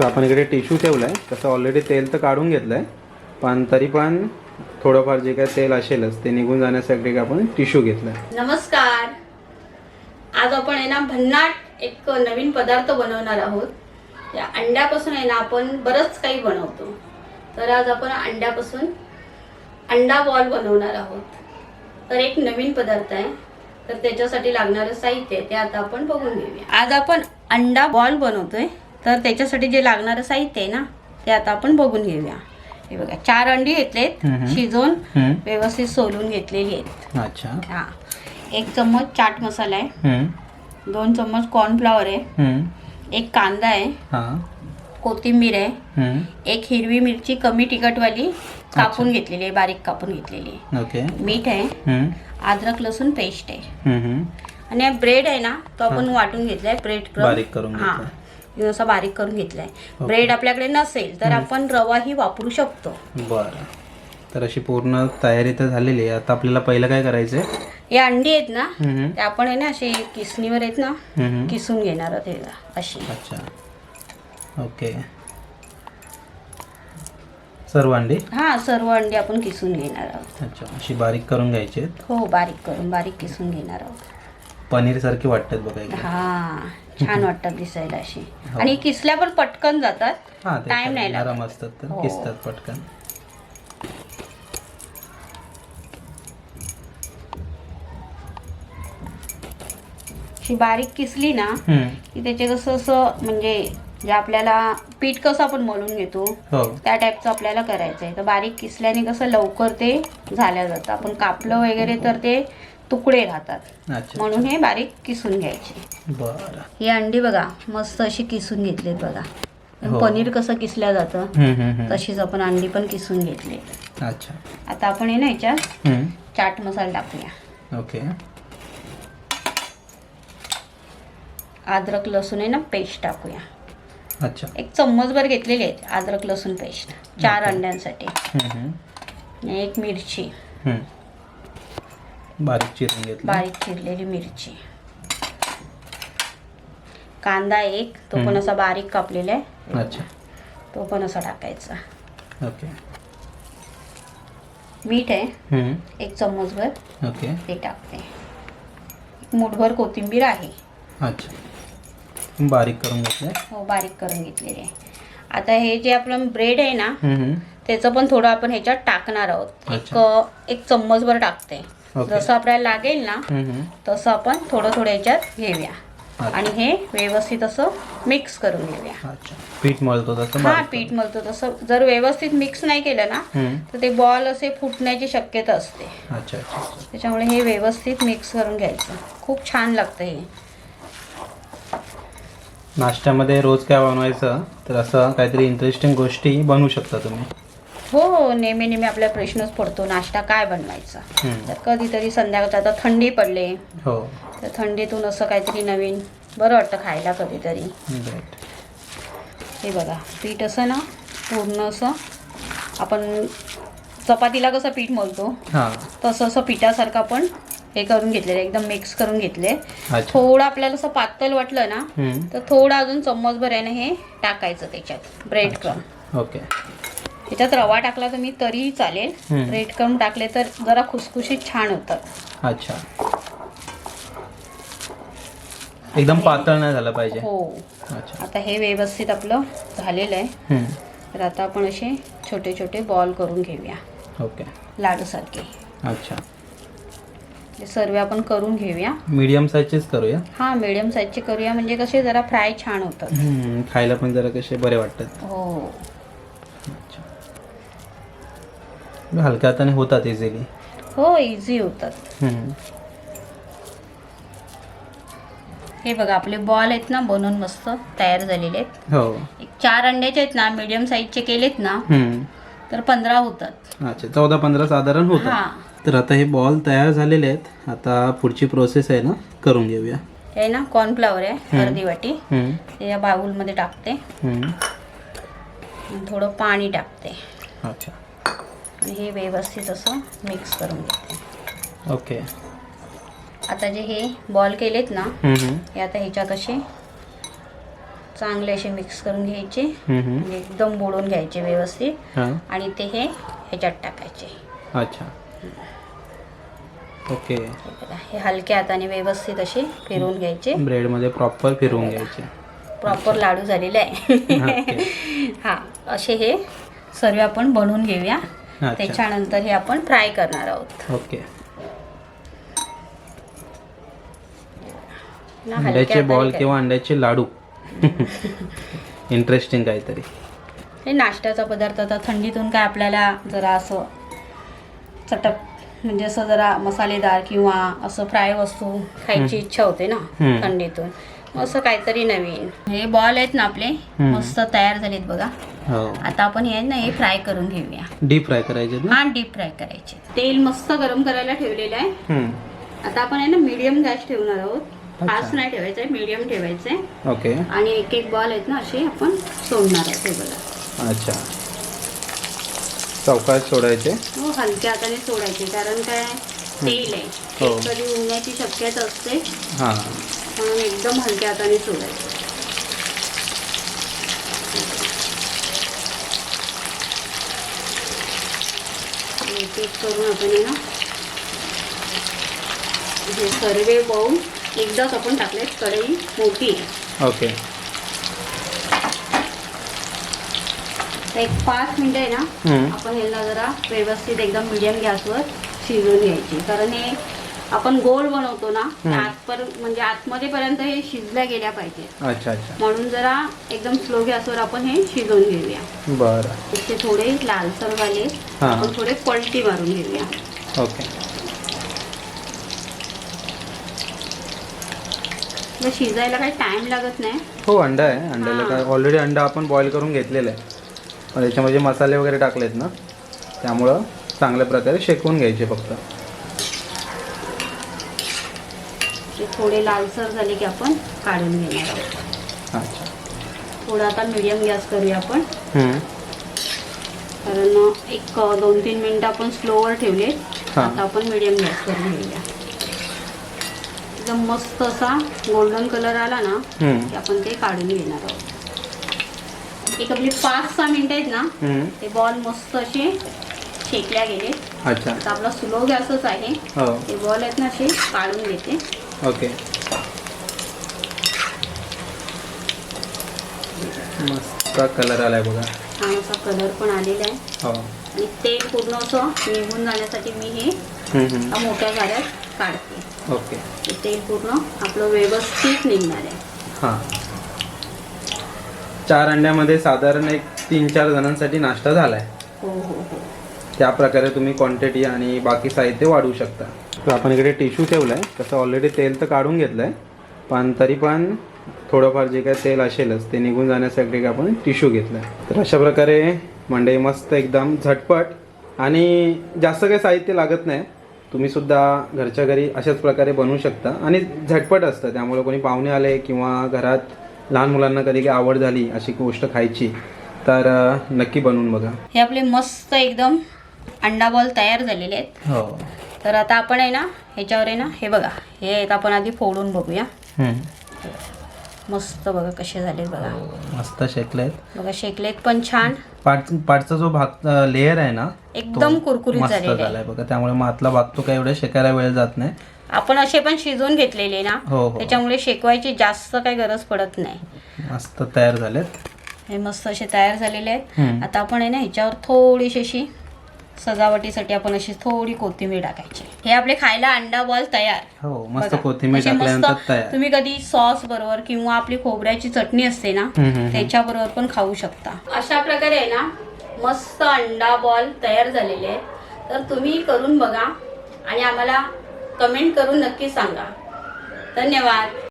तर आपण इकडे टिश्यू ठेवला आहे तसं ऑलरेडी तेल तर काढून घेतलं आहे पण तरी पण थोडंफार जे काय तेल असेलच ते निघून जाण्यासाठी आपण टिश्यू घेतला आहे नमस्कार. आज आपण आहे ना भन्नाट एक नवीन पदार्थ बनवणार आहोत. या अंड्यापासून आहे ना आपण बरंच काही बनवतो. तर आज आपण अंड्यापासून अंडा बॉल बनवणार आहोत. तर एक नवीन पदार्थ आहे. तर त्याच्यासाठी लागणारं साहित्य ते आता आपण बघून घेऊया. आज आपण अंडा बॉल बनवतोय. तर त्याच्यासाठी जे लागणारं साहित्य आहे ना ते आता आपण बघून घेऊया हे बघा चार अंडी घेतलेत. शिजवून. व्यवस्थित सोलून घेतलेली आहेत अच्छा हा एक चम्मच चाट मसाला आहे. दोन चम्मच कॉर्नफ्लॉवर आहे. एक कांदा आहे हां कोथिंबीर आहे. एक हिरवी मिरची कमी तिखटवाली कापून घेतलेली आहे बारीक कापून घेतलेली आहे मीठ आहे. अद्रक लसूण पेस्ट आहे. आणि ब्रेड आहे ना तो आपण वाटून घेतलाय ब्रेड. बारीक करून हा. असा बारीक करून घेतलाय. ब्रेड आपल्याकडे नसेल तर आपण रवाही वापरू शकतो. बरं. तर अशी पूर्ण तयारी तर झालेली आहे. आता आपल्याला पहिलं काय करायचं आहे हे अंडी आहेत ना हम्म. ते आपण आहे ना असे किसणीवर आहेत ना हम्म. किसून घेणार आहोत अशी. अच्छा. ओके. सर्व अंडी? हा सर्व अंडी आपण किसून घेणार आहोत. अच्छा. अशी बारीक करून घ्यायची आहेत? हो बारीक करून बारीक किसून घेणार आहोत. पनीर सारखी वाटतात बघा एकदम. हा. छान वाटतात दिसायला अशी. आणि किसल्या पण पटकन जातात. हा टाइम नाही. नरम असतात तर हो. किसतात पटकन. अशी बारीक किसली ना. की त्याचे कसं असं म्हणजे जे आपल्याला पीठ कसं आपण मळून घेतो हो. त्या टाईपचं आपल्याला करायचं आहे तर बारीक किसल्याने कसं लवकर ते झाल्या जातं. आपण कापलं वगैरे तर ते तुकडे राहतात अच्छा म्हणून हे बारीक किसून घ्यायचे. बरं. ही अंडी बघा मस्त अशी किसून घेतलीत बघा. हो. पनीर कसं किसल्या जातं हम्म, हम्म, हम्म. तशीच आपण अंडी पण किसून घेतली. अच्छा. आता आपण हे ना ह्याच्यात हम्म. चाट मसाला टाकूया. ओके. अद्रक लसूण आहे ना पेस्ट टाकूया. अच्छा. एक चम्मचभर घेतलेली आहे अद्रक लसूण पेस्ट. चार अंड्यांसाठी. हम्म, हम्म. आणि एक मिरची. हम्म. बारीक चिरून घेतलं. बारीक चिरलेली मिरची. कांदा एक तो पण. असा बारीक कापलेला आहे. अच्छा. तो पण असा टाकायचा. ओके. मीठ आहे. हम्म. एक चम्मचभर. ओके. ते टाकते. एक मुठभर कोथिंबीर आहे. अच्छा. बारीक करून घेतलं हो बारीक करून घेतलेली आहे. आता हे जे आपलं ब्रेड आहे ना हम्म, हम्म. त्याचं पण थोडं आपण ह्याच्यात टाकणार आहोत. एक अच्छा. एक चम्मचभर टाकते. जसं आपल्याला लागेल ना. तसं आपण थोडं थोडं ह्याच्यात घेऊया. आणि हे व्यवस्थित असं मिक्स करून घेऊया. पीठ मळतो तसं हा पीठ मळतो तसं. जर व्यवस्थित मिक्स नाही केलं ना. तर ते बॉल असे फुटण्याची शक्यता असते. त्याच्यामुळे हे व्यवस्थित मिक्स करून घ्यायचं. खूप छान लागतं हे. नाश्त्यामध्ये रोज काय बनवायचं तर असं काहीतरी इंटरेस्टिंग गोष्टी बनवू शकता तुम्ही. हो हो नेहमी नेहमी आपला प्रश्नच पडतो नाश्ता काय बनवायचा. तर कधीतरी संध्याकाळचं आता थंडी पडले. हो. तर थंडीतून असं काहीतरी नवीन बरं वाटतं खायला कधीतरी. हे बघा पीठ असं ना पूर्ण असं आपण चपातीला कसं पीठ मळतो हां. तसं असं पिठासारखं आपण हे करून घेतलेलं एकदम मिक्स करून घेतले. थोडं आपल्याला असं पातळ वाटलं ना. तर थोडं अजून चम्मचभर आहे ना हे टाकायचं त्याच्यात ब्रेड क्रम. ओके त्याच्यात रवा टाकला तर मी तरीही चालेल. हम्म. ब्रेड क्रम टाकले तर जरा खुसखुशीत छान होतात अच्छा. एकदम पातळ नाही झालं पाहिजे. हो. अच्छा. आता हे व्यवस्थित आपलं झालेलं आहे. हम्म. तर आता आपण असे छोटे छोटे बॉल करून घेऊया. ओके. लाडूसारखे. अच्छा. हे सर्व आपण करून घेऊया. मीडियम साईजचेच करूया? हा मिडियम साईजचे करूया. म्हणजे कसे जरा फ्राय छान होतात. हम्म, खायला पण जरा कसे बरे वाटतात. हो. हलक्या हाताने होतात इझिली हो इझी होतात. हे बघा आपले बॉल आहेत ना बनवून मस्त तयार झालेले आहेत. हो. एक चार अंड्याचे आहेत ना मीडियम साईजचे केलेत ना हम्म. तर पंधरा होतात. अच्छा चौदा पंधरा साधारण हा. होतं तर आता हे बॉल तयार झालेले आहेत. आता पुढची प्रोसेस आहे ना करून घेऊया. हे ना कॉर्नफ्लावर आहे अर्धी वाटी. हम्म. ते या बाउलमध्ये टाकते. हम्म. आणि थोडं पाणी टाकते. अच्छा. आणि हे व्यवस्थित असं मिक्स करून घेते. ओके. आता जे हे बॉल केलेत ना. हे आता ह्याच्यात असे चांगले असे मिक्स करून घ्यायचे. म्हणजे एकदम बोलून घ्यायचे व्यवस्थित. हां. आणि ते हे ह्याच्यात टाकायचे. अच्छा. ओके. हे हलक्या हाताने व्यवस्थित असे फिरवून घ्यायचे. ब्रेडमध्ये प्रॉपर फिरवून घ्यायचे. प्रॉपर लाडू झालेले आहे. हा असे हे सर्व आपण बनवून घेऊया. त्याच्यानंतर हे आपण फ्राय करणार आहोत. ओके. अंड्याचे बॉल किंवा अंड्याचे लाडू. इंटरेस्टिंग काहीतरी. हे नाश्त्याचा पदार्थ आता थंडीतून काय आपल्याला जरा असं चटक म्हणजे असं जरा मसालेदार किंवा असं फ्राय वस्तू खायची इच्छा होते ना. थंडीतून. असं काहीतरी नवीन. हे बॉल आहेत ना आपले. मस्त तयार झालेत बघा. हो. आता आपण हे ना हे फ्राय करून घेऊया. डीप फ्राय करायचे ना? हा डीप फ्राय करायचे तेल मस्त गरम करायला ठेवलेलं आहे. हम्म. आता आपण आहे ना मीडियम गॅस ठेवणार आहोत. फास्ट नाही ठेवायचं आहे मीडियम ठेवायचं आहे. ओके आणि एक एक बॉल आहेत ना असे आपण सोडणार आहोत हे बघा अच्छा. चौकात सोडायचे? हो हलक्या हाताने सोडायचे कारण काय? तेल आहे. हो. तेल कधी उडण्याची शक्यता असते. हां. म्हणून एकदम हलक्या हाताने सोडायचं. एक एक करून आपण ना हे सर्वे बाऊल एकदाच आपण टाकलेत कढई मोठी. ओके. एक पाच मिनिटं आहे ना. आपण ह्याला जरा व्यवस्थित एकदम मिडियम गॅसवर शिजवून घ्यायची. कारण हे आपण गोल बनवतो ना. आतपर म्हणजे आतमध्ये पर्यंत हे शिजल्या गेल्या पाहिजे. अच्छा अच्छा. म्हणून जरा एकदम स्लो गॅसवर आपण हे शिजवून घेऊया. बरं. इथे थोडे लालसर झाले हां. आपण थोडे पलटी मारून घेऊया. ओके. मग शिजायला काही टाइम लागत नाही. हो अंडा आहे. अंड्याला. काय ऑलरेडी अंडा आपण बॉईल करून घेतलेलं आहे. पण त्याच्यामध्ये मसाले वगैरे टाकलेत ना. त्यामुळं चांगल्या प्रकारे शेकवून घ्यायचे फक्त ते थोडे लालसर झाले की आपण काढून घेणार आहोत. थोडा आता मिडियम गॅस करूया आपण. कारण एक दोन तीन मिनिटं आपण स्लोवर ठेवले. आता आपण मिडियम गॅस करून घेऊया. एकदम मस्त असा गोल्डन कलर आला ना. की आपण ते काढून घेणार आहोत. एक आपली पाच सहा मिनिटं आहेत ना. ते बॉल मस्त असे शेकल्या गेले अच्छा. आपला स्लो गॅसच आहे. हो. ते बॉल आहेत ना असे काढून घेते. ओके मस्त कलर आलाय बघा. छान असा कलर पण आलेला आहे. हो. आणि तेल पूर्ण असं निघून जाण्यासाठी मी हे हम्म, हम्म. एका मोठ्या गाड्यात काढते. ओके ते तेल पूर्ण आपलं व्यवस्थित निघणार आहे. हां. चार अंड्यामध्ये साधारण एक तीन चार जणांसाठी नाश्ता झालाय. त्या प्रकारे तुम्ही क्वांटिटी आणि बाकी साहित्य वाढवू शकता. तर आपण इकडे टिश्यू ठेवलं आहे तसं ऑलरेडी तेल तर काढून घेतलं आहे पण तरी पण थोडंफार जे काही तेल असेलच ते निघून जाण्यासाठी आपण टिश्यू घेतलं आहे तर अशा प्रकारे मंडई मस्त एकदम झटपट आणि जास्त काही साहित्य लागत नाही. तुम्ही सुद्धा घरच्या घरी अशाच प्रकारे बनवू शकता. आणि झटपट असतं. त्यामुळे कोणी पाहुणे आले किंवा घरात लहान मुलांना कधी काही आवड झाली अशी गोष्ट खायची तर नक्की बनवून बघा. हे आपले मस्त एकदम अंडा बॉल तयार झालेले आहेत. हो. तर आता आपण आहे ना ह्याच्यावर आहे ना हे बघा हे एक आपण आधी फोडून बघूया. मस्त बघा कसे झालेत बघा. मस्त शेकले आहेत बघा शेकलेत पण छान. पाट पाटचा जो भाग लेअर आहे ना एकदम कुरकुरीत मस्त झालेला झालाय बघा. त्यामुळे मग आतला भाग तो काय एवढा शेकायला वेळ जात नाही. आपण असे पण शिजवून घेतलेले ना हो हो. त्याच्यामुळे शेकवायची जास्त काही गरज पडत नाही. मस्त तयार झालेत. हे मस्त असे तयार झालेले आहेत. हम्म. आता आपण आहे ना ह्याच्यावर थोडीशी अशी सजावटीसाठी आपण अशी थोडी कोथिंबीर टाकायची. हे आपले खायला अंडा बॉल तयार. हो मस्त बघा. कोथिंबीर असे टाकल्यानंतर मस्त तयार. तुम्ही कधी सॉस बरोबर किंवा आपली खोबऱ्याची चटणी असते ना हम्म, हम्म, हम्म. त्याच्या बरोबर पण खाऊ शकता. अशा प्रकारे आहे ना मस्त अंडा बॉल तयार झालेले आहेत. तर तुम्ही करून बघा आणि आम्हाला कमेंट करून नक्की सांगा. धन्यवाद.